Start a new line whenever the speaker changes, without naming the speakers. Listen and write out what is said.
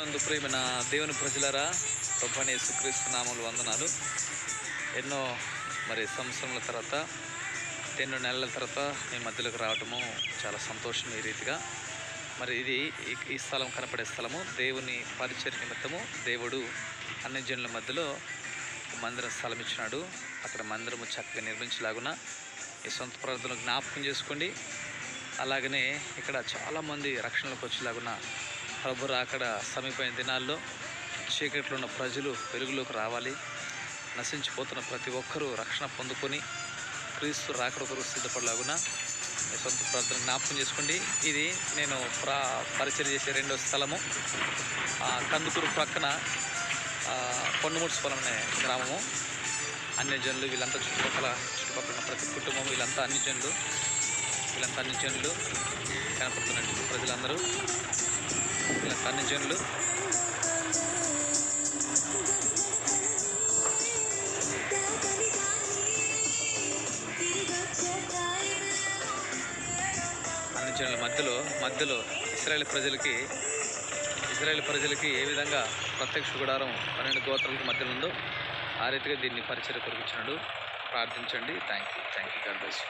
నందు ప్రేమైన దేవుని ప్రజలరా ప్రభాని యేసుక్రీస్తు నామములు వందనాలు. ఎన్నో మరి సంవత్సరముల తర్వాత ఎన్నో నెలల తర్వాత మీ మధ్యలోకి రావటము చాలా సంతోషం ఈ రీతిగా. మరి ఇది ఈ- ఈ స్థలం కనపడే స్థలము దేవుని పరిచయ నిమిత్తము దేవుడు అన్ని జనుల మధ్యలో మందిరం స్థలం ఇచ్చినాడు అక్కడ మందిరము చక్కగా నిర్మించలాగున ఈ సొంత ప్రార్థనలు జ్ఞాపకం చేసుకోండి. అలాగనే ఇక్కడ చాలామంది రక్షణలోకి వచ్చేలాగున హర్బర్ అక్కడ సమీపమైన దినాల్లో చీకట్లో ఉన్న ప్రజలు వెలుగులోకి రావాలి. నశించిపోతున్న ప్రతి ఒక్కరూ రక్షణ పొందుకొని క్రీస్తు రాకడొకరు సిద్ధపడలాగున మీ సొంత ప్రార్థన జ్ఞాపకం చేసుకోండి. ఇది నేను ప్రా పరిచయం చేసే రెండో స్థలము. ఆ, కందుకూరు ప్రక్కన ఆ, అనే గ్రామము. అన్ని జనులు వీళ్ళంతా చుట్టుపక్కల చుట్టుపక్కల ప్రతి కుటుంబం వీళ్ళంతా అన్ని జనులు వీళ్ళంతా అన్ని జనులు కనపడుతున్నట్టు ప్రజలందరూ. ఇలా అన్ని జనులు జనుల మధ్యలో మధ్యలో ఇస్రాయేల్ ప్రజలకి ఇజ్రాయెల్ ప్రజలకి ఏ విధంగా ప్రత్యక్ష గుడారం పన్నెండు గోత్రాలకు మధ్యలో ఉందో ఆ రీతిగా దీన్ని పరిచయ కొరకు ఇచ్చినాడు. ప్రార్థించండి. Thank you thank you God bless